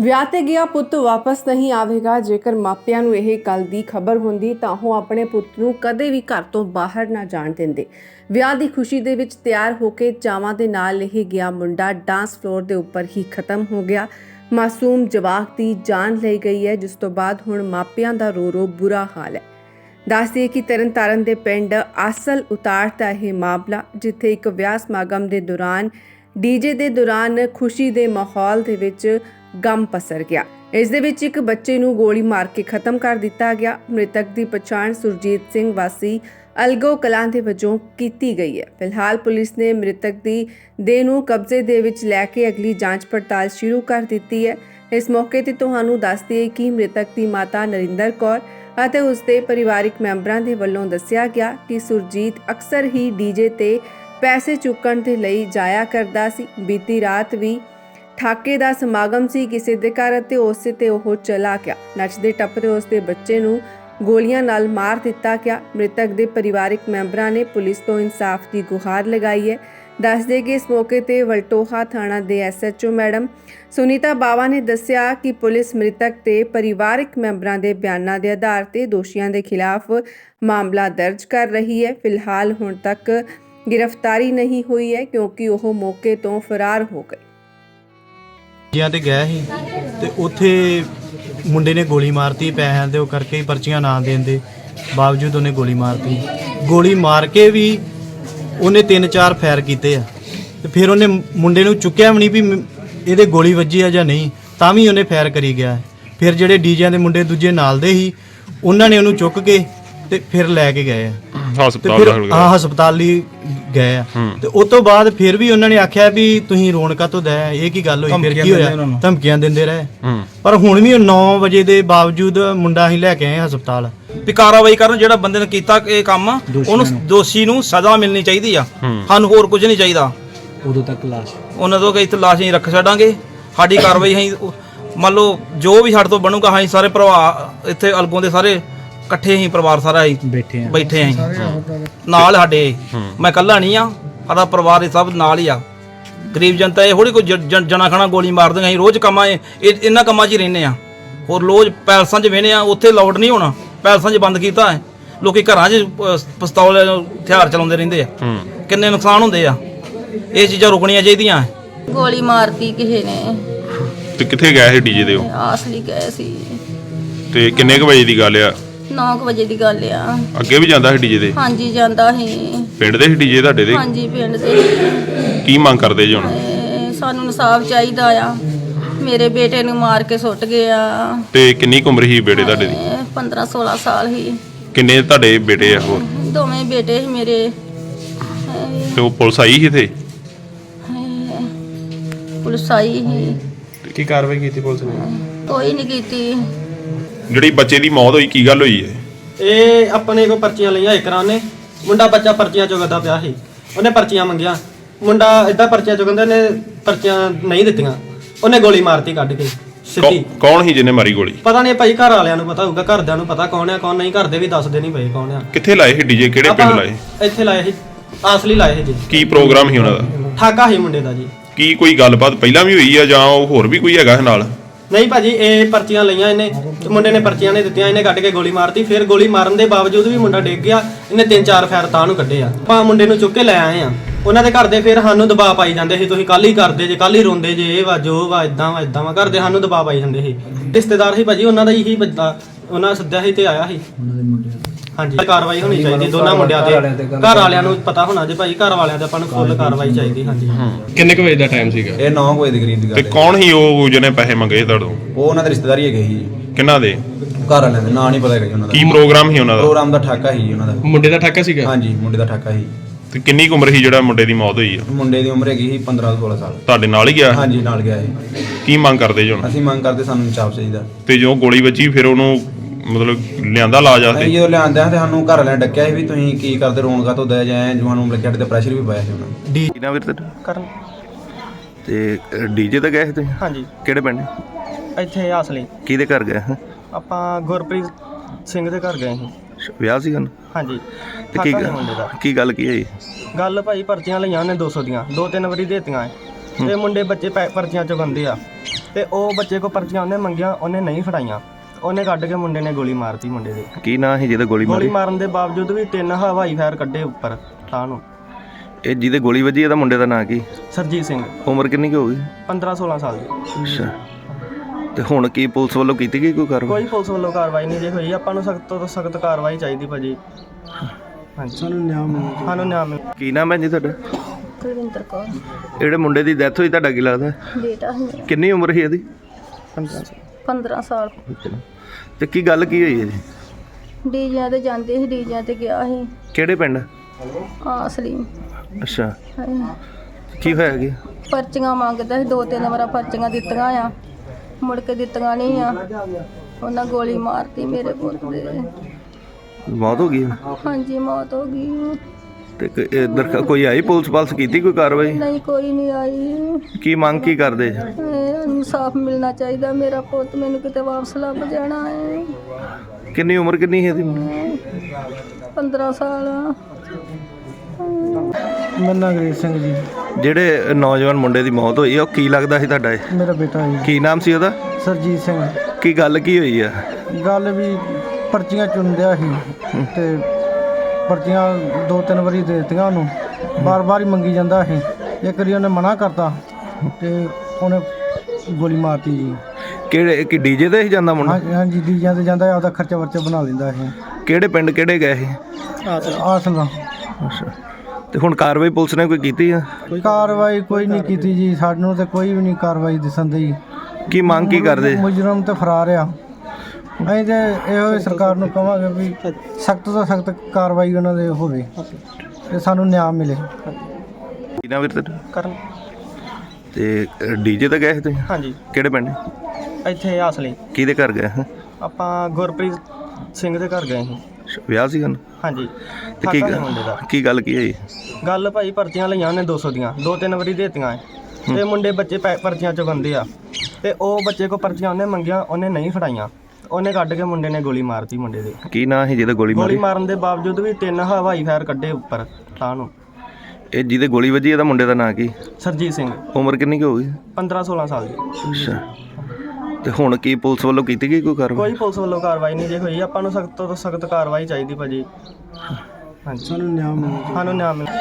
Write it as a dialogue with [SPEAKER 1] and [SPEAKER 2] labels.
[SPEAKER 1] ਵਿਆਹ ਤੇ ਗਿਆ ਪੁੱਤ ਵਾਪਸ ਨਹੀਂ ਆਵੇਗਾ। ਜੇਕਰ ਮਾਪਿਆਂ ਨੂੰ ਇਹ ਗੱਲ ਦੀ ਖਬਰ ਹੁੰਦੀ ਤਾਂ ਉਹ ਆਪਣੇ ਪੁੱਤ ਨੂੰ ਕਦੇ ਵੀ ਘਰ ਤੋਂ ਬਾਹਰ ਨਾ ਜਾਣ ਦਿੰਦੇ। ਵਿਆਹ ਦੀ ਖੁਸ਼ੀ ਦੇ ਵਿੱਚ ਤਿਆਰ ਹੋ ਕੇ ਚਾਵਾਂ ਦੇ ਨਾਲ ਇਹ ਗਿਆ ਮੁੰਡਾ। ਡਾਂਸ ਫਲੋਰ ਦੇ ਉੱਪਰ ਹੀ ਖਤਮ ਹੋ ਗਿਆ। ਮਾਸੂਮ ਜਵਾਕ ਦੀ ਜਾਨ ਲਈ ਗਈ ਹੈ, ਜਿਸ ਤੋਂ ਬਾਅਦ ਹੁਣ ਮਾਪਿਆਂ ਦਾ ਰੋ ਰੋ ਬੁਰਾ ਹਾਲ ਹੈ। ਦੱਸਦੀਏ ਕਿ ਤਰਨਤਾਰਨ ਦੇ ਪਿੰਡ ਆਸਲ ਉਤਾਰ ਦਾ ਇਹ ਮਾਮਲਾ, ਜਿੱਥੇ ਇੱਕ ਵਿਆਹ ਸਮਾਗਮ ਦੇ ਦੌਰਾਨ ਡੀਜੇ ਦੇ ਦੌਰਾਨ ਖੁਸ਼ੀ ਦੇ ਮਾਹੌਲ ਦੇ ਵਿੱਚ ਗਮ ਪਸਰ ਗਿਆ। ਇਸ ਦੇ ਵਿੱਚ ਇੱਕ ਬੱਚੇ ਨੂੰ ਗੋਲੀ ਮਾਰ ਕੇ ਖਤਮ ਕਰ ਦਿੱਤਾ ਗਿਆ। ਮ੍ਰਿਤਕ ਦੀ ਪਛਾਣ ਸੁਰਜੀਤ ਸਿੰਘ ਵਾਸੀ ਅਲਗੋ ਕਲਾਂ ਦੇ ਵਜੋਂ ਕੀਤੀ ਗਈ ਹੈ। ਫਿਲਹਾਲ ਪੁਲਿਸ ਨੇ ਮ੍ਰਿਤਕ ਦੀ ਦੇਹ ਨੂੰ ਕਬਜ਼ੇ ਦੇ ਵਿੱਚ ਲੈ ਕੇ ਅਗਲੀ ਜਾਂਚ ਪੜਤਾਲ ਸ਼ੁਰੂ ਕਰ ਦਿੱਤੀ ਹੈ। ਇਸ ਮੌਕੇ ਤੇ ਤੁਹਾਨੂੰ ਦੱਸ ਦਈਏ ਕਿ ਮ੍ਰਿਤਕ ਦੀ ਮਾਤਾ ਨਰਿੰਦਰ ਕੌਰ ਅਤੇ ਉਸ ਦੇ ਪਰਿਵਾਰਿਕ ਮੈਂਬਰਾਂ ਦੇ ਵੱਲੋਂ ਦੱਸਿਆ ਗਿਆ ਕਿ ਸੁਰਜੀਤ ਅਕਸਰ ਹੀ ਡੀਜੇ ਤੇ ਪੈਸੇ ਚੁੱਕਣ ਦੇ ਲਈ ਜਾਇਆ ਕਰਦਾ ਸੀ। ਬੀਤੀ ਰਾਤ ਵੀ ਠਾਕੇ ਦਾ ਸਮਾਗਮ ਸੀ ਕਿਸੇ ਦੇ ਘਰ ਅਤੇ ਉਸੇ ਤੇ ਉਹ ਚਲਾ ਗਿਆ। ਨੱਚਦੇ ਟੱਪਦੇ ਉਸ ਦੇ ਬੱਚੇ ਨੂੰ ਗੋਲੀਆਂ ਨਾਲ ਮਾਰ ਦਿੱਤਾ ਗਿਆ। ਮ੍ਰਿਤਕ ਦੇ ਪਰਿਵਾਰਕ ਮੈਂਬਰਾਂ ਨੇ ਪੁਲਿਸ ਤੋਂ ਇਨਸਾਫ ਦੀ ਗੁਹਾਰ ਲਗਾਈ ਹੈ। ਦੱਸਦੇ ਕਿ ਇਸ ਮੌਕੇ ਤੇ ਵਲਟੋਹਾ ਥਾਣਾ ਦੇ ਐਸਐਚਓ ਮੈਡਮ ਸੁਨੀਤਾ ਬਾਵਾ ਨੇ ਦੱਸਿਆ ਕਿ ਪੁਲਿਸ ਮ੍ਰਿਤਕ ਤੇ ਪਰਿਵਾਰਕ ਮੈਂਬਰਾਂ ਦੇ ਬਿਆਨਾਂ ਦੇ ਆਧਾਰ ਤੇ ਦੋਸ਼ੀਆਂ ਦੇ ਖਿਲਾਫ ਮਾਮਲਾ ਦਰਜ ਕਰ ਰਹੀ ਹੈ। ਫਿਲਹਾਲ ਹੁਣ ਤੱਕ ਗ੍ਰਿਫਤਾਰੀ ਨਹੀਂ ਹੋਈ ਹੈ ਕਿਉਂਕਿ ਉਹ ਮੌਕੇ ਤੋਂ ਫਰਾਰ ਹੋ ਗਏ।
[SPEAKER 2] ਜਿਆਂ ਤੇ ਗਿਆ ਸੀ ਤੇ ਉੱਥੇ ਮੁੰਡੇ ਨੇ ਗੋਲੀ ਮਾਰਤੀ, ਪੈਸਿਆਂ ਦੇ ਉਹ ਕਰਕੇ ਹੀ ਪਰਚੀਆਂ ਨਾ ਦੇਣ ਦੇ ਬਾਵਜੂਦ ਉਹਨੇ ਗੋਲੀ ਮਾਰਤੀ। ਗੋਲੀ ਮਾਰ ਕੇ ਵੀ ਉਹਨੇ ਤਿੰਨ ਚਾਰ ਫਾਇਰ ਕੀਤੇ ਆ। ਤੇ ਫਿਰ ਉਹਨੇ ਮੁੰਡੇ ਨੂੰ ਚੁੱਕਿਆ ਵੀ ਨਹੀਂ ਵੀ ਮ- ਇਹਦੇ ਗੋਲੀ ਵੱਜੀ ਆ ਜਾਂ ਨਹੀਂ ਤਾਂ ਵੀ ਉਹਨੇ ਫਾਇਰ ਕਰੀ ਗਿਆ। ਫਿਰ ਜਿਹੜੇ ਡੀਜਿਆਂ ਦੇ ਮੁੰਡੇ ਦੂਜੇ ਨਾਲ ਦੇ ਸੀ ਉਹਨਾਂ ਨੇ ਉਹਨੂੰ ਚੁੱਕ ਕੇ ਤੇ ਫਿਰ ਲੈ ਕੇ ਗਏ ਆ। ਤੇ
[SPEAKER 3] ਹਸਪਤਾਲ
[SPEAKER 2] ਫਿਰ
[SPEAKER 3] ਦਾਖਲ
[SPEAKER 2] ਹਾਂ ਹਸਪਤਾਲ ਲਈ ਗਏ ਆ। ਤੇ ਉਸ ਤੋਂ ਬਾਅਦ ਫਿਰ ਵੀ ਉਹਨਾਂ ਨੇ ਆਖਿਆ ਵੀ ਤੁਸੀਂ ਰੋਣਕਾ ਤੋਂ ਦਇਆ ਇਹ ਕੀ ਗੱਲ ਹੋਈ ਫਿਰ ਕੀ ਹੋਇਆ? ਧਮਕੀਆਂ ਦਿੰਦੇ ਰਹੇ।
[SPEAKER 3] ਹੂੰ।
[SPEAKER 2] ਪਰ ਹੁਣ ਵੀ 9 ਵਜੇ ਦੇ ਬਾਵਜੂਦ ਮੁੰਡਾ ਅਸੀਂ ਲੈ ਕੇ ਆਏ ਹਸਪਤਾਲ।
[SPEAKER 4] ਵੀ ਕਾਰਵਾਈ ਕਰਨ ਜਿਹੜਾ ਬੰਦੇ ਨੇ ਕੀਤਾ ਇਹ ਕੰਮ ਉਹਨੂੰ ਦੋਸ਼ੀ ਨੂੰ ਸਜ਼ਾ ਮਿਲਣੀ ਚਾਹੀਦੀ ਆ। ਸਾਨੂੰ ਹੋਰ ਕੁਝ ਨਹੀਂ ਚਾਹੀਦਾ।
[SPEAKER 2] ਉਦੋਂ ਤੱਕ ਲਾਸ਼।
[SPEAKER 4] ਉਹਨਾਂ ਤੋਂ ਕਿ ਇੱਥੇ ਲਾਸ਼ ਨਹੀਂ ਰੱਖ ਛੱਡਾਂਗੇ। ਸਾਡੀ ਕਾਰਵਾਈ ਉਹ- ਮੰਨ ਲਓ ਜੋ ਵੀ ਸਾਡੇ ਤੋਂ ਬਣੂਗਾ ਅਸੀਂ ਸਾਰੇ ਪਰਿਵਾਰ ਇੱਥੇ ਅਲਗੋਂ ਦੇ ਸਾਰੇ ਇਕੱਠੇ ਹੀ ਪਰਿਵਾਰ ਸਾਰਾ ਹੀ
[SPEAKER 2] ਬੈਠੇ ਆ।
[SPEAKER 4] ਬੈਠੇ ਆਂ ਨਾਲ ਸਾਡੇ। ਮੈਂ ਇਕੱਲਾ ਨਹੀਂ ਆ ਸਾਡਾ ਪਰਿਵਾਰ ਇਹ ਸਭ ਨਾਲ ਹੀ ਆ। ਗਰੀਬ ਜਨਤਾ ਇਹ ਥੋੜੀ ਕੋਈ ਜਣਾ ਖਣਾ ਗੋਲੀ ਮਾਰ ਦਿੰਦੇ ਅਸੀਂ ਰੋਜ਼ ਕੰਮਾਂ ਇਹ ਇਹਨਾਂ ਕੰਮਾਂ 'ਚ ਹੀ ਰਹਿੰਦੇ ਆ। ਹੋਰ ਰੋਜ਼ ਪੈਲਸਾਂ 'ਚ ਵੇਨੇ ਆ ਉੱਥੇ ਲਾਊਡ ਨਹੀਂ ਹੋਣਾ। ਪੈਲਸਾਂ 'ਚ ਬੰਦ ਕੀਤਾ ਹੈ। ਲੋਕੀ ਘਰਾਂ 'ਚ ਪਿਸਤੌਲ ਹਥਿਆਰ ਚਲਾਉਂਦੇ ਰਹਿੰਦੇ ਆ। ਕਿੰਨੇ ਨੁਕਸਾਨ ਹੁੰਦੇ ਆ। ਇਹ ਚੀਜ਼ਾਂ ਰੁਕਣੀਆਂ ਚਾਹੀਦੀਆਂ
[SPEAKER 5] ਗੋਲੀ ਮਾਰਤੀ ਕਿਸੇ ਨੇ।
[SPEAKER 3] ਤੇ ਕਿੱਥੇ ਗਿਆ ਸੀ ਡੀਜੇ ਦੇ ਉਹ?
[SPEAKER 5] ਆਸਲੀ ਗਏ ਸੀ।
[SPEAKER 3] ਤੇ ਕਿੰਨੇ ਕੁ ਵਜੇ ਦੀ ਗੱਲ ਆ?
[SPEAKER 5] 9 ਵਜੇ ਦੀ ਗੱਲ ਆ।
[SPEAKER 3] ਅੱਗੇ ਵੀ ਜਾਂਦਾ ਸੀ ਡੀਜੇ ਦੇ
[SPEAKER 5] ਹਾਂਜੀ ਜਾਂਦਾ ਸੀ।
[SPEAKER 3] ਪਿੰਡ ਦੇ ਸੀ ਡੀਜੇ ਤੁਹਾਡੇ ਦੇ?
[SPEAKER 5] ਹਾਂਜੀ ਪਿੰਡ ਦੇ
[SPEAKER 3] ਕੀ ਮੰਗ ਕਰਦੇ ਜੀ ਹੁਣ?
[SPEAKER 5] ਤੇ ਸਾਨੂੰ ਇਨਸਾਫ ਚਾਹੀਦਾ ਆ। ਮੇਰੇ ਬੇਟੇ ਨੂੰ ਮਾਰ ਕੇ ਸੁੱਟ ਗਿਆ।
[SPEAKER 3] ਤੇ ਕਿੰਨੀ ਕੁ ਉਮਰ ਸੀ ਬੇਟੇ ਤੁਹਾਡੇ ਦੀ?
[SPEAKER 5] 15 16 ਸਾਲ ਹੀ
[SPEAKER 3] ਕਿੰਨੇ ਤੁਹਾਡੇ ਬੇਟੇ ਆ ਹੋਰ?
[SPEAKER 5] ਦੋਵੇਂ ਬੇਟੇ ਸੀ ਮੇਰੇ।
[SPEAKER 3] ਤੇ ਉਹ ਪੁਲਿਸ ਆਈ ਸੀ ਇੱਥੇ?
[SPEAKER 5] ਪੁਲਿਸ ਆਈ ਸੀ।
[SPEAKER 2] ਕੀ ਕਾਰਵਾਈ ਕੀਤੀ ਪੁਲਿਸ ਨੇ?
[SPEAKER 5] ਕੋਈ ਨਹੀਂ ਕੀਤੀ।
[SPEAKER 3] ਜਿਹੜੀ ਬੱਚੇ ਦੀ ਮੌਤ ਹੋਈ ਕੀ ਗੱਲ ਹੋਈ ਹੈ
[SPEAKER 6] ਇਹ ਆਪਣੇ ਕੋ ਪਰਚੀਆਂ ਲਈਆਂ ਇਕਰਾਂ ਨੇ। ਮੁੰਡਾ ਬੱਚਾ ਪਰਚੀਆਂ ਚੁਗਦਾ ਪਿਆ ਸੀ। ਉਹਨੇ ਪਰਚੀਆਂ ਮੰਗੀਆਂ। ਮੁੰਡਾ ਏਦਾਂ ਪਰਚੀਆਂ ਚੁਗੰਦਾ ਨੇ ਪਰਚੀਆਂ ਨਹੀਂ ਦਿੱਤੀਆਂ। ਉਹਨੇ ਗੋਲੀ ਮਾਰਤੀ ਕੱਢ ਕੇ ਸਿੱਧੀ।
[SPEAKER 3] ਕੌ- ਕੌਣ ਸੀ ਜਿਹਨੇ ਮਾਰੀ ਗੋਲੀ?
[SPEAKER 6] ਪਤਾ ਨਹੀਂ ਭਾਈ ਘਰ ਵਾਲਿਆਂ ਨੂੰ ਪਤਾ ਹੋਊਗਾ ਘਰਦਿਆਂ ਨੂੰ ਪਤਾ ਕੌਣ ਆ ਕੌਣ ਨਹੀਂ ਘਰ ਦੇ ਵੀ ਦੱਸਦੇ ਨਹੀਂ ਪਏ ਕੌਣ ਆ।
[SPEAKER 3] ਕਿੱਥੇ ਲਾਏ ਸੀ ਡੀਜੇ ਕਿਹੜੇ ਪਿੰਡ
[SPEAKER 6] ਆਪਾਂ
[SPEAKER 3] ਲਾਏ
[SPEAKER 6] ਇੱਥੇ ਲਾਏ ਸੀ ਆਸਲੀ ਲਾਏ ਸੀ ਜੀ।
[SPEAKER 3] ਕੀ ਪ੍ਰੋਗਰਾਮ ਸੀ ਉਹਨਾਂ ਦਾ?
[SPEAKER 6] ਠਾਕਾ ਸੀ ਮੁੰਡੇ ਦਾ ਜੀ।
[SPEAKER 3] ਕੀ ਕੋਈ ਗੱਲਬਾਤ ਪਹਿਲਾਂ ਵੀ ਹੋਈ ਆ ਜਾਂ ਉਹ ਹੋਰ ਵੀ ਕੋਈ ਹੈਗਾ ਇਹ ਨਾਲ?
[SPEAKER 6] ਨਹੀਂ ਭਾਜੀ ਇਹ ਪਰਚੀਆਂ ਲਈਆਂ ਇਹਨੇ ਤੇ ਮੁੰਡੇ ਨੇ ਪਰਚੀਆਂ ਨੇ ਦਿੱਤੀਆਂ ਇਹਨੇ ਕੱਢ ਕੇ ਗੋਲੀ ਮਾਰਤੀ ਫਿਰ ਗੋਲੀ ਮਾਰਨ ਦੇ ਬਾਵਜੂਦ ਵੀ ਮੁੰਡਾ ਡਿੱਗ ਗਿਆ ਇਹਨੇ ਤਿੰਨ ਚਾਰ ਫੈਰ ਤਾਂ ਨੂੰ ਕੱਢੇ ਆ। ਆਪਾਂ ਮੁੰਡੇ ਨੂੰ ਚੁੱਕ ਕੇ ਲੈ ਆਏ ਆ। ਉਹਨਾਂ ਦੇ ਘਰ ਦੇ ਫਿਰ ਸਾਨੂੰ ਦਬਾਅ ਪਾਈ ਜਾਂਦੇ ਸੀ ਤੁਸੀਂ ਕੱਲ ਹੀ ਕਰਦੇ ਜੇ ਕੱਲ ਹੀ ਰੋਂਦੇ ਜੇ ਇਹ ਵਾ ਜੋ ਵਾ ਇਦਾਂ ਵਾ ਇਦਾਂ ਵਾ। ਘਰ ਦੇ ਸਾਨੂੰ ਦਬਾਅ ਪਾਈ ਜਾਂਦੇ ਸੀ। ਰਿਸ਼ਤੇਦਾਰ ਸੀ ਭਾਜੀ ਉਹਨਾਂ ਦਾ ਹੀ ਬੰਦਾ ਉਹਨਾਂ ਸੱਦਿਆ ਸੀ ਤੇ ਆਇਆ ਸੀ। ਹਾਂਜੀ ਕਾਰਵਾਈ ਹੋਣੀ ਚਾਹੀਦੀ ਦੋਨਾਂ ਮੁੰਡਿਆਂ ਤੇ। ਘਰ ਵਾਲਿਆਂ ਨੂੰ ਪਤਾ ਹੋਣਾ ਜੇ ਭਾਈ ਘਰ ਵਾਲਿਆਂ ਤੇ ਆਪਾਂ ਨੂੰ ਫੁੱਲ ਕਾਰਵਾਈ ਚਾਹੀਦੀ ਹਾਂਜੀ।
[SPEAKER 7] ਕਿੰਨੇ ਕੁ ਵਜੇ ਦਾ ਟਾਈਮ ਸੀਗਾ?
[SPEAKER 8] ਇਹ 9 ਵਜੇ ਦੇ ਕਰੀਬ ਦੀ
[SPEAKER 3] ਤੇ
[SPEAKER 8] ਗੱਲ ਹੈ।
[SPEAKER 3] ਕੌਣ ਸੀ ਉਹ ਜਿਹਨੇ ਪੈਸੇ ਮੰਗੇ ਸੀ ਤੁਹਾਡੋਂ
[SPEAKER 8] ਉਹ ਉਹਨਾਂ ਦੇ ਰਿਸ਼ਤੇਦਾਰੀ ਹੈਗੇ ਸੀ। ਜੀ।
[SPEAKER 3] ਕਿੰਨਾ ਦੇ?
[SPEAKER 8] ਘਰ ਵਾਲਿਆਂ ਦੇ ਨਾਂ ਨਹੀਂ ਪਤਾ ਹੈਗਾ ਜੀ ਉਹਨਾਂ ਦਾ।
[SPEAKER 3] ਕੀ ਪ੍ਰੋਗਰਾਮ ਸੀ ਉਹਨਾਂ ਦਾ?
[SPEAKER 8] ਪ੍ਰੋਗਰਾਮ ਦਾ ਠਾਕਾ ਸੀ ਜੀ ਉਹਨਾਂ ਦਾ।
[SPEAKER 7] ਮੁੰਡੇ ਦਾ ਠਾਕਾ ਸੀਗਾ?
[SPEAKER 8] ਹਾਂਜੀ ਮੁੰਡੇ ਦਾ ਠਾਕਾ ਸੀ।
[SPEAKER 3] ਤੇ ਕਿੰਨੀ ਕੁ ਉਮਰ ਸੀ ਜਿਹੜਾ ਮੁੰਡੇ ਦੀ ਮੌਤ ਹੋਈ ਆ?
[SPEAKER 8] ਮੁੰਡੇ ਦੀ ਉਮਰ ਹੈਗੀ ਸੀ 15 ਤੋਂ 16 ਸਾਲ।
[SPEAKER 3] ਤੁਹਾਡੇ ਨਾਲ ਹੀ ਗਿਆ
[SPEAKER 8] ਹਾਂਜੀ ਨਾਲ ਗਿਆ ਸੀ
[SPEAKER 3] ਕੀ ਮੰਗ ਕਰਦੇ ਜੀ ਹੁਣ?
[SPEAKER 8] ਅਸੀਂ ਮੰਗ ਕਰਦੇ ਸਾਨੂੰ ਇਨਸਾਫ ਚਾਹੀਦਾ।
[SPEAKER 3] ਤੇ ਜੋ ਗੋਲੀ ਵੱਜੀ ਫਿਰ ਉਹਨੂੰ ਮਤਲਬ ਲਿਆਂਦਾ ਲਾਜ
[SPEAKER 8] ਅਸੀਂ
[SPEAKER 3] ਆਸਤੇ
[SPEAKER 8] ਜਦੋਂ ਲਿਆਂਦੇ ਆ ਤੇ ਸਾਨੂੰ ਘਰ ਵਾਲਿਆਂ ਨੇ ਡੱਕਿਆ ਸੀ ਵੀ ਤੁਸੀਂ ਕੀ ਕਰਦੇ ਰੋਣਗਾ ਤੋਂ ਦਇਆ ਜਾਏ ਜਵਾਨ ਨੂੰ ਲੱਗਿਆ ਤੇ ਪ੍ਰੈਸ਼ਰ ਵੀ ਪਾਇਆ ਸੀ ਉਹਨਾਂ ਨੇ।
[SPEAKER 2] ਡੀ
[SPEAKER 9] ਕਿਹਨਾਂ ਵੀਰ ਤੇਰਾ?
[SPEAKER 6] ਕਰਨ।
[SPEAKER 9] ਤੇ ਡੀਜੇ ਤੇ ਗਏ ਸੀ ਤੁਸੀਂ?
[SPEAKER 6] ਹਾਂਜੀ।
[SPEAKER 9] ਕਿਹੜੇ ਪਿੰਡ?
[SPEAKER 6] ਇੱਥੇ ਆਸਲੀ
[SPEAKER 9] ਕਿਹਦੇ ਘਰ ਗਏ?
[SPEAKER 6] ਆਪਾਂ ਗੁਰਪ੍ਰੀਤ ਸਿੰਘ ਦੇ ਘਰ ਗਏ ਸੀ।
[SPEAKER 9] ਵਿਆਹ ਸੀਗਾ ਨਾ?
[SPEAKER 6] ਹਾਂਜੀ।
[SPEAKER 9] ਤੇ ਕੀ
[SPEAKER 6] ਮੁੰਡੇ ਦਾ।
[SPEAKER 9] ਕੀ ਗੱਲ ਕੀ ਹੋਈ?
[SPEAKER 6] ਗੱਲ ਭਾਈ ਪਰਚੀਆਂ ਲਈਆਂ ਉਹਨੇ 200 ਦੀਆਂ। ਦੋ ਤਿੰਨ ਵਾਰੀ ਦੇਤੀਆਂ ਐ। ਤੇ ਮੁੰਡੇ ਬੱਚੇ ਪੈ- ਪਰਚੀਆਂ ਚ ਬੰਦੇ ਆ। ਤੇ ਉਹ ਬੱਚੇ ਕੋ ਪਰਚੀਆਂ ਉਹਨੇ ਮੰਗੀਆਂ ਉਹਨੇ ਨਹੀਂ ਫੜਾਈਆਂ। ਉਹਨੇ ਕੱਢ ਕੇ ਮੁੰਡੇ ਨੇ ਗੋਲੀ ਮਾਰਤੀ ਮੁੰਡੇ ਦੇ।
[SPEAKER 9] ਕੀ ਨਾਂ ਸੀ ਜਿਹਦੇ ਗੋਲੀ
[SPEAKER 6] ਗੋਲੀ
[SPEAKER 9] ਮਾਰੀ?
[SPEAKER 6] ਮਾਰਨ ਦੇ ਬਾਵਜੂਦ ਵੀ ਤਿੰਨ ਹਵਾਈ ਫਾਇਰ ਕੱਢੇ ਉੱਪਰ ਤਾਂ ਨੂੰ।
[SPEAKER 9] ਇਹ ਜਿਹਦੇ ਗੋਲੀ ਵੱਜੀ ਇਹਦਾ ਮੁੰਡੇ ਦਾ ਨਾਂ ਕੀ?
[SPEAKER 6] ਸਰਜੀਤ ਸਿੰਘ।
[SPEAKER 9] ਉਮਰ ਕਿੰਨੀ ਕੁ ਹੋ ਗਈ?
[SPEAKER 6] 15 16 ਸਾਲ ਦੀ।
[SPEAKER 9] ਅੱਛਾ। ਤੇ ਹੁਣ ਕੀ ਪੁਲਿਸ ਵੱਲੋਂ ਕੀਤੀ ਗਈ ਕੋਈ ਕਾਰਵਾਈ?
[SPEAKER 6] ਕੋਈ ਪੁਲਿਸ ਵੱਲੋਂ ਕਾਰਵਾਈ ਨਹੀਂ ਜੇ ਹੋਈ। ਆਪਾਂ ਨੂੰ ਸਖਤ ਤੋਂ ਸਖਤ ਕਾਰਵਾਈ ਚਾਹੀਦੀ ਭਾਜੀ। ਹਾਂਜੀ। ਸਾਨੂੰ ਨਿਆਂ ਮਿਲੇ ਸਾਨੂੰ ਨਿਆਂ ਮਿਲੇ
[SPEAKER 9] ਕੀ ਨਾਮ ਹੈ ਜੀ ਤੁਹਾਡਾ?
[SPEAKER 5] ਕੁਲਵਿੰਦਰ ਕੌਰ।
[SPEAKER 9] ਜਿਹੜੇ ਮੁੰਡੇ ਦੀ ਡੈਥ ਹੋਈ ਤੁਹਾਡਾ ਕੀ ਲੱਗਦਾ?
[SPEAKER 5] ਬੇਟਾ ਮੇਰਾ।
[SPEAKER 9] ਕਿੰਨੀ ਉਮਰ ਸੀ ਇਹਦੀ?
[SPEAKER 5] 15 ਸਾਲ।
[SPEAKER 9] ਤੇ ਕੀ ਗੱਲ ਕੀ ਹੋਈ ਹੈ ਜੀ?
[SPEAKER 5] ਡੀਜਿਆਂ ਤੇ ਜਾਂਦੇ ਸੀ ਡੀਜਿਆਂ ਤੇ ਗਿਆ ਸੀ।
[SPEAKER 9] ਕਿਹੜੇ ਪਿੰਡ?
[SPEAKER 5] ਆ ਸਲੀਮ
[SPEAKER 9] ਅੱਛਾ। ਕੀ ਹੋਇਆ ਕੀ?
[SPEAKER 5] ਪਰਚੀਆਂ ਮੰਗਦਾ ਸੀ ਦੋ ਤਿੰਨ ਵਾਰ ਪਰਚੀਆਂ ਦਿੱਤੀਆਂ ਆ। ਮੁੜ ਕੇ ਦਿੱਤੀਆਂ ਨਹੀਂ ਆ। ਉਹਨਾਂ ਗੋਲੀ ਮਾਰਤੀ ਮੇਰੇ ਪੁੱਤ ਦੇ।
[SPEAKER 9] ਮੌਤ ਹੋ ਗਈ ਹੈ?
[SPEAKER 5] ਹਾਂਜੀ ਮੌਤ ਹੋ ਗਈ।
[SPEAKER 9] ਤੇ ਕ- ਦਰਖਾ ਕੋਈ ਆਈ ਪੁਲਿਸ ਪਾਲਸ ਕੀਤੀ ਕੋਈ ਕਾਰਵਾਈ?
[SPEAKER 5] ਨਹੀਂ ਕੋਈ ਨਹੀਂ ਆਈ।
[SPEAKER 9] ਕੀ ਮੰਗ ਕੀ ਕਰਦੇ? ਜੀ?
[SPEAKER 5] ਇਹ ਇਨਸਾਫ ਮਿਲਣਾ ਚਾਹੀਦਾ। ਮੇਰਾ ਪੁੱਤ ਮੈਨੂੰ ਕਿਤੇ ਵਾਪਸ ਲੱਭ ਜਾਣਾ ਹੈ।
[SPEAKER 9] ਕਿੰਨੀ ਉਮਰ ਕਿੰਨੀ ਹੈ ਇਹਦੀ?
[SPEAKER 5] 15 ਸਾਲ।
[SPEAKER 6] ਮੰਨਾ ਅੰਗਰੇਜ਼ ਸਿੰਘ ਜੀ।
[SPEAKER 9] ਜਿਹੜੇ ਨੌਜਵਾਨ ਮੁੰਡੇ ਦੀ ਮੌਤ ਹੋਈ ਆ, ਉਹ ਕੀ ਲੱਗਦਾ ਸੀ ਤੁਹਾਡਾ ਇਹ?
[SPEAKER 6] ਮੇਰਾ ਬੇਟਾ ਜੀ।
[SPEAKER 9] ਕੀ ਨਾਮ ਸੀ ਉਹਦਾ?
[SPEAKER 6] ਸਰਜੀਤ ਸਿੰਘ।
[SPEAKER 9] ਕੀ ਗੱਲ ਕੀ ਹੋਈ ਆ?
[SPEAKER 6] ਗੱਲ ਵੀ ਪਰਚੀਆਂ ਚੁਣਦਿਆ ਸੀ ਤੇ ਪਰਚੀਆਂ ਦੋ ਤਿੰਨ ਵਾਰੀ ਦੇ ਦਿੱਤੀਆਂ ਉਹਨੂੰ। ਬਾਰ-ਬਾਰ ਹੀ ਮੰਗੀ ਜਾਂਦਾ ਸੀ। ਇੱਕ ਵਾਰੀ ਉਹਨੇ ਮਨਾ ਕਰਤਾ ਤੇ ਉਹਨੇ ਗੋਲੀ ਮਾਰਤੀ ਜੀ।
[SPEAKER 9] ਕਿਹੜੇ ਕਿ ਡੀਜੇ ਤੇ ਹੀ ਜਾਂਦਾ ਮੁੰਡਾ?
[SPEAKER 6] ਹਾਂਜੀ ਹਾਂਜੀ ਡੀਜਾਂ ਤੇ ਜਾਂਦਾ ਆਪਦਾ ਖਰਚਾ ਵਰਚਾ ਬਣਾ ਲੈਂਦਾ ਸੀ।
[SPEAKER 9] ਕਿਹੜੇ ਪਿੰਡ ਕਿਹੜੇ ਗਏ ਸੀ?
[SPEAKER 6] ਆਸਲਾ
[SPEAKER 9] ਅੱਛਾ। ਤੇ ਹੁਣ ਕਾਰਵਾਈ ਪੁਲਿਸ ਨੇ ਕੋਈ ਕੀਤੀ ਆ?
[SPEAKER 6] ਕਾਰਵਾਈ ਕੋਈ ਨਹੀਂ ਕੀਤੀ ਜੀ ਸਾਨੂੰ ਤੇ ਕੋਈ ਵੀ ਨਹੀਂ ਕਾਰਵਾਈ ਦਿਸਣ ਦੀ
[SPEAKER 9] ਕੀ ਮੰਗ ਕੀ ਕਰਦੇ?
[SPEAKER 6] ਮੁਜਰਮ ਤੇ ਫਰਾਰ ਆ। ਅਸੀਂ ਤੇ ਇਹੋ ਹੀ ਸਰਕਾਰ ਨੂੰ ਕਹਾਂਗੇ ਵੀ ਸਖਤ ਤੋਂ ਸਖਤ ਕਾਰਵਾਈ ਉਹਨਾਂ ਦੇ ਹੋਵੇ। ਤੇ ਸਾਨੂੰ ਨਿਆਂ ਮਿਲੇ।
[SPEAKER 9] ਨਾਮ ਵੀਰ
[SPEAKER 6] ਕਰਨ।
[SPEAKER 9] ਤੇ ਡੀਜੇ ਤੇ ਗਏ ਸੀ ਤੁਸੀਂ?
[SPEAKER 6] ਹਾਂਜੀ।
[SPEAKER 9] ਕਿਹੜੇ ਪਿੰਡ?
[SPEAKER 6] ਇੱਥੇ ਅਸਲੀ
[SPEAKER 9] ਕਿਹਦੇ ਘਰ ਗਏ?
[SPEAKER 6] ਆਪਾਂ ਗੁਰਪ੍ਰੀਤ ਸਿੰਘ ਦੇ ਘਰ ਗਏ ਸੀ।
[SPEAKER 9] ਵਿਆਹ ਸੀਗਾ ਨਾ?
[SPEAKER 6] ਹਾਂਜੀ।
[SPEAKER 9] ਤੇ ਕੀ
[SPEAKER 6] ਠਾਕਾ ਸੀ ਮੁੰਡੇ ਦਾ।
[SPEAKER 9] ਕੀ ਗੱਲ ਕੀ ਹੋਈ?
[SPEAKER 6] ਗੱਲ ਭਾਈ ਪਰਚੀਆਂ ਲਈਆਂ ਉਹਨੇ 200 ਦੀਆਂ। ਦੋ ਤਿੰਨ ਵਾਰੀ ਦੇਤੀਆਂ ਐ। ਤੇ ਮੁੰਡੇ ਬੱਚੇ ਪੈ- ਪਰਚੀਆਂ ਚ ਬੰਦੇ ਆ। ਤੇ ਉਹ ਬੱਚੇ ਕੋ ਪਰਚੀਆਂ ਉਹਨੇ ਮੰਗੀਆਂ ਉਹਨੇ ਨਹੀਂ ਫੜਾਈਆਂ। ਉਹਨੇ ਕੱਢ ਕੇ ਮੁੰਡੇ ਨੇ ਗੋਲੀ ਮਾਰਤੀ ਮੁੰਡੇ ਦੇ।
[SPEAKER 9] ਕੀ ਨਾਂ ਸੀ ਜਿਹਦੇ ਗੋਲੀ
[SPEAKER 6] ਗੋਲੀ
[SPEAKER 9] ਮਾਰੀ?
[SPEAKER 6] ਮਾਰਨ ਦੇ ਬਾਵਜੂਦ ਵੀ ਤਿੰਨ ਹਵਾਈ ਫਾਇਰ ਕੱਢੇ ਉੱਪਰ ਤਾਂ ਨੂੰ।
[SPEAKER 9] ਇਹ ਜਿਹਦੇ ਗੋਲੀ ਵੱਜੀ ਇਹਦਾ ਮੁੰਡੇ ਦਾ ਨਾਂ ਕੀ?
[SPEAKER 6] ਸਰਜੀਤ ਸਿੰਘ।
[SPEAKER 9] ਉਮਰ ਕਿੰਨੀ ਕੁ ਹੋ ਗਈ?
[SPEAKER 6] 15 16 ਸਾਲ ਦੀ।
[SPEAKER 9] ਅੱਛਾ। ਤੇ ਹੁਣ ਕੀ ਪੁਲਿਸ ਵੱਲੋਂ ਕੀਤੀ ਗਈ ਕੋਈ ਕਾਰਵਾਈ?
[SPEAKER 6] ਕੋਈ ਪੁਲਿਸ ਵੱਲੋਂ ਕਾਰਵਾਈ ਨਹੀਂ ਜੇ ਹੋਈ। ਆਪਾਂ ਨੂੰ ਸਖਤ ਤੋਂ ਸਖਤ ਕਾਰਵਾਈ ਚਾਹੀਦੀ ਭਾਜੀ। ਹਾਂਜੀ। ਸਾਨੂੰ ਨਿਆਂ ਮਿਲੇ ਸਾਨੂੰ ਨਿਆਂ ਮਿਲੇ